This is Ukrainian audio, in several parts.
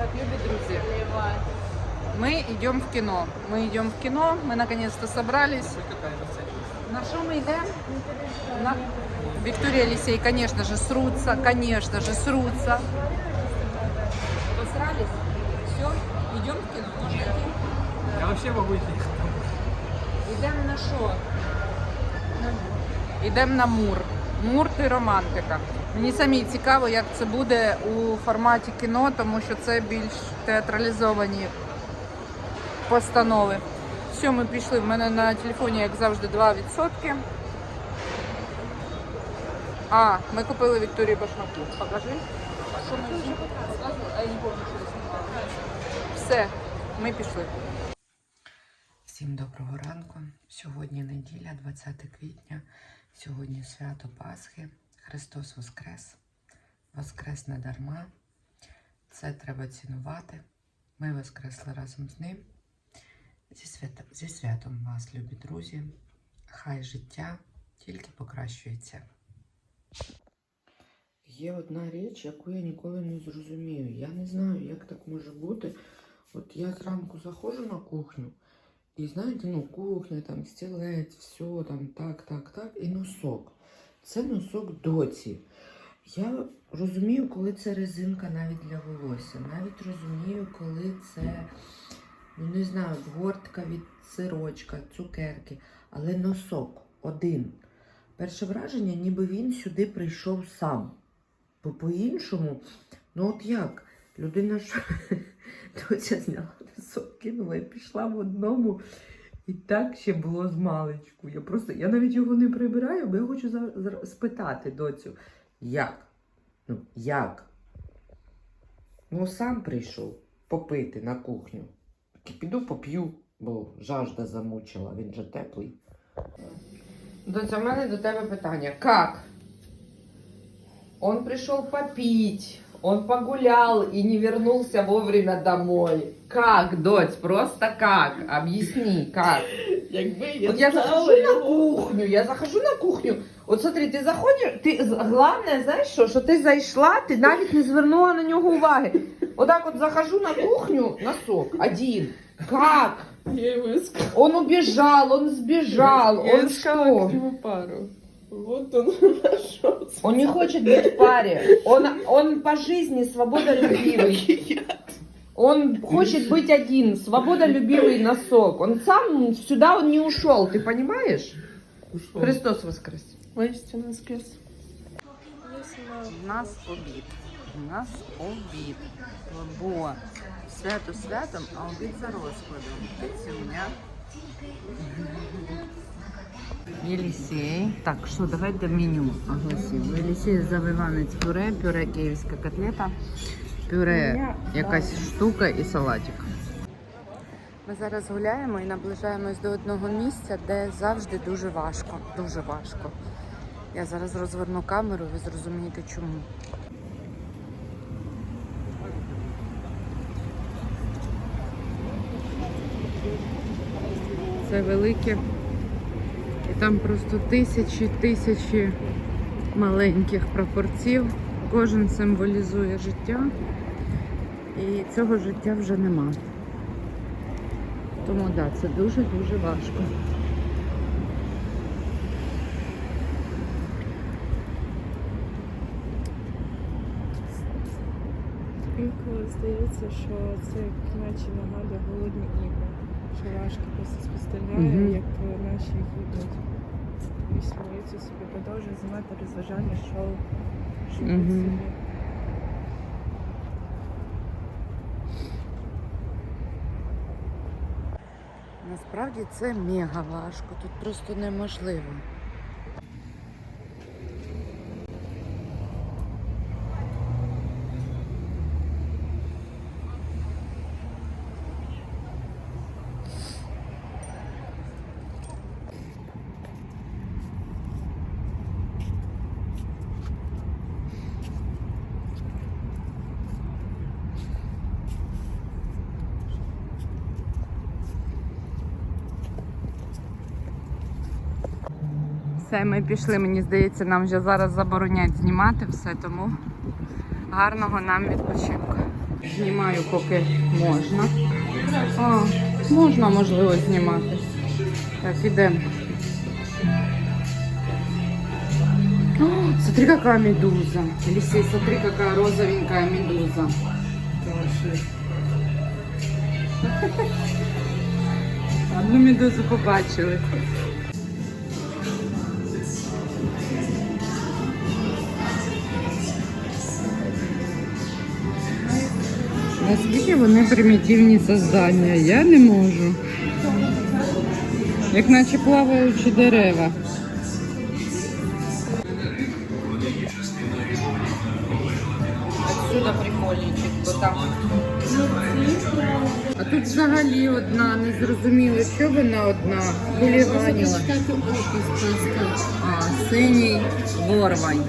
Так, любі друзі, мы идем в кино. Мы идем в кино, мы наконец-то собрались. На что мы идем? На... Виктория Алисей, конечно же, срутся, конечно же, срутся. Посрались? Все, идем в кино. Можно идти? Я вообще могу идти. Ідемо на що? Ідемо на мур. Мур і романтика. Мені самі цікаво, як це буде у форматі кіно, тому що це більш театралізовані постанови. Все, ми пішли. В мене на телефоні, як завжди, 2%. А, ми купили Вікторії Башмаку. Покажи. Що ми вже. Все, ми пішли. Всім доброго ранку. Сьогодні неділя, 20 квітня. Сьогодні свято Пасхи. Христос Воскрес. Воскрес не дарма. Це треба цінувати. Ми воскресли разом з ним. Зі святом, зі святом вас, любі друзі. Хай життя тільки покращується. Є одна річ, яку я ніколи не зрозумію. Я не знаю, як так може бути. От я зранку заходжу на кухню, і знаєте, ну, кухня, там, стілець, все, там, так, так, так, і носок. Це носок доці. Я розумію, коли це резинка навіть для волосся. Навіть розумію, коли це, ну не знаю, гортка від сирочка, цукерки, але носок один. Перше враження, ніби він сюди прийшов сам. Бо по-іншому, ну от як? Людина ж доця зняла носок, кинула і пішла в одному. І так ще було з маличку. Я просто, я навіть його не прибираю, бо я хочу за, за- спитати доцю, як? Ну, як? Ну, сам прийшов попити на кухню. Піду поп'ю, бо жажда замучила, він же теплий. Доця, у мене до тебе питання. Как? Он пришел попить, он погулял и не вернулся вовремя домой. Как, дочь, просто как? Объясни, как? Якби я Вот я захожу на кухню, я захожу на кухню. От смотри, ти заходиш, ти головне, знаєш що, що ти зайшла, ти навіть не звернула на нього уваги. Отак от захожу на кухню, носок, один. Как? Я ему искала. Он убежал, он сбежал, я он искала что? к нему пару. Вот он нашелся. Он не хочет быть в паре. Он, он по жизни свободолюбивый. Он хочет быть один, свободолюбивый носок. Он сам сюда он не ушел, ты понимаешь? Христос воскрес. Воистину воскрес. У нас обід. У нас обід. Бо свято святом, а обід за розкладом. Пицюня. Єлісей. Так, що, давай до меню оголосимо. Єлісей завиванець пюре, пюре київська котлета, пюре якась штука і салатик. Ми зараз гуляємо і наближаємось до одного місця, де завжди дуже важко. Дуже важко. Я зараз розверну камеру, ви зрозумієте чому. Це велике. Там просто тисячі, тисячі маленьких прапорців. Кожен символізує життя. І цього життя вже нема. Тому так, да, це дуже-дуже важко. Інколи здається, що це наче нагадує голодні ігри. Що важко просто спостерігає, Мгм. як наші їдуть. І сміються собі, продовжує знімати розважання, шоу, живуть Мгм. собі. Насправді це мега важко, тут просто неможливо. Все, ми пішли, мені здається, нам вже зараз заборонять знімати все, тому Гарного нам відпочинку. Знімаю, поки можна. А, можна, можливо, знімати. Так, ідемо. Смотри, какая медуза. Елисей, смотри, какая розовенькая медуза. Одну медузу побачили. Наскільки вони примітивні создання, я не можу. Як наче плаваючі дерева. Отсюда прикольничек, бо там. А тут взагалі одна, не зрозуміло, що вона одна. Хуліганіла. А, синій ворвань.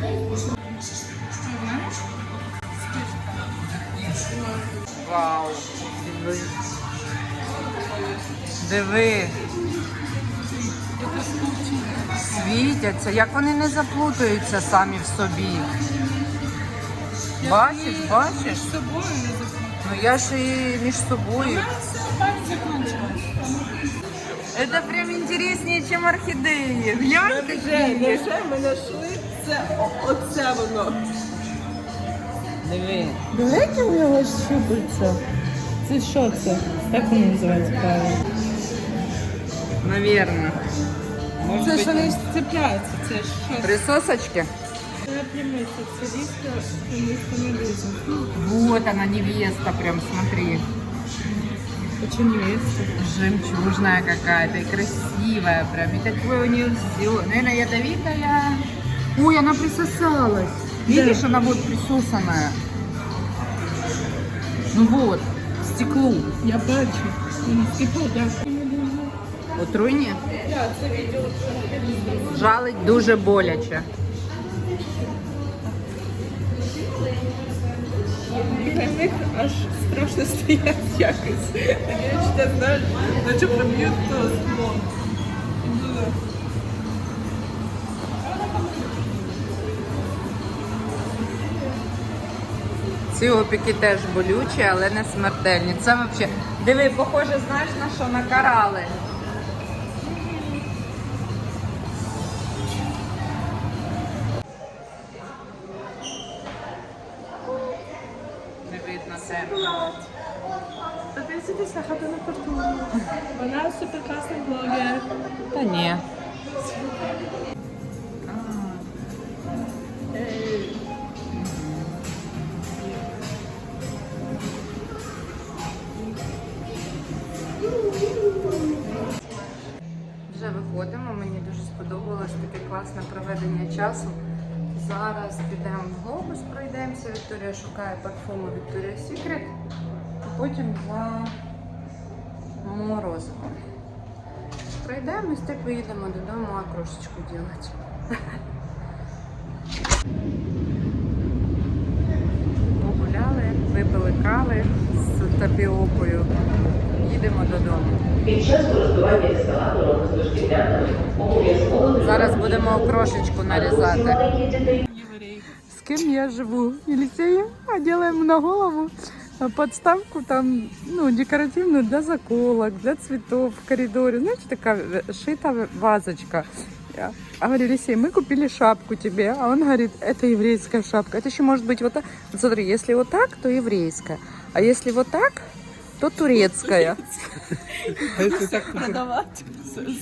Вау. Диви. Диви. Світяться, як вони не заплутаються самі в собі. Бачиш, бачиш? Ну я ж і між собою. Это прям интереснее, чем орхидеи. Глянь, Вже, вже ми знайшли це, оце воно. Диви. Велике у нього щупальця. Це що це? Як воно називається правильно? Наверно. Может Це быть, ж вони цепляються, це ж що? Присосочки? Це прямиця, це ліска, це ліска медуза. Вот она, невеста, прям смотри. Почему невеста? Жемчужная какая-то и красивая прям. И такое у нее все. Наверное, ядовитая. Ой, она присосалась. Видишь, она вот присосанная. Ну вот, к стеклу. Я бачу. Скипу, так. Отруйні? Жалить дуже боляче. Біля них аж страшно стоять якось. Я ще знаю, наче проб'ють то скло. Ці опіки теж болючі, але не смертельні. Це взагалі. Диви, похоже, знаєш на що? На корали. Не видно тебе. Та ти сиди на карту. Вона суперкласний блогер. Та ні. Класне проведення часу. Зараз підемо в глобус, пройдемося. Вікторія шукає парфуми Victoria's Secret, а потім за морозивом. Пройдемось, так поїдемо додому, а крошечку робити. Погуляли, випили кави з тапіокою Їдемо додому. Під час користування ескалатором з дошкільнятами обов'язково Зараз будемо крошечку нарізати. маленьких дітей С кем я живу? Елисеем, а делаем на голову а, подставку там, ну, декоративную для заколок, для цветов в коридоре. Знаете, такая э, шита вазочка. Я а говорю, Елисей, мы купили шапку тебе. А он говорит, это еврейская шапка. Это еще может быть вот так. Вот смотри, если вот так, то еврейская. А если вот так, то турецкая. Продавати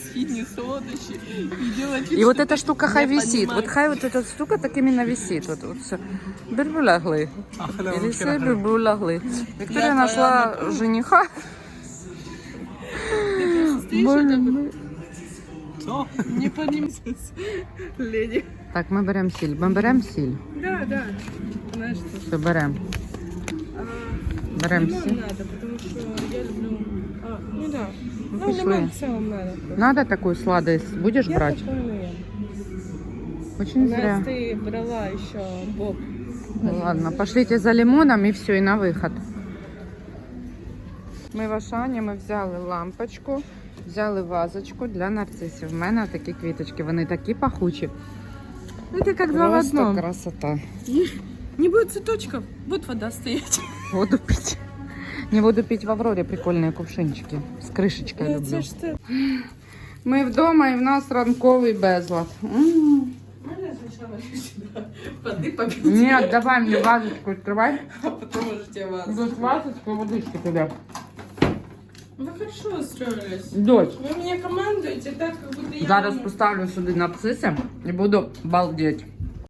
східні солодощі і робити И вот эта штука хай висит. Вот хай вот эта штука так именно висит. Вот, вот все. Бельбулягли. Елисей бельбулягли. Виктория нашла жениха. Блин. Що? Не поднимись, леді. Так, ми беремо сіль. Ми беремо сіль. Да, да. Знаєш, це Все, беремо. Беремо лимон сіль. надо, потому Що я люблю... А, ну да. Ну, пішли. лимон в цілому надо. Надо такую сладость? Будешь Я брать? такое не ем. Очень зря. нас ты брала еще боб. Ну, ладно, пошлите за лимоном і все, і на виход. Ми в Ашані, ми взяли лампочку, взяли вазочку для нарцисів. У мене такі квіточки, вони такі пахучі. Це як два в Просто красота. Не будет цветочков, будет вода стоять. Воду пить. Не буду пить в Авроре прикольные кувшинчики. З кришечкою Е, люблю. Це ж ти. Ми вдома і в нас ранковий безлад. М. Можна спочатку сюди води попити? Ні, давай мені вазочку відкривай. А потім можете вас. Тут вазочку водички туди. Вы хорошо устроились. Дочь. Вы меня командуете так, как будто я... Зараз вам- поставлю сюди на псиси і буду балдеть.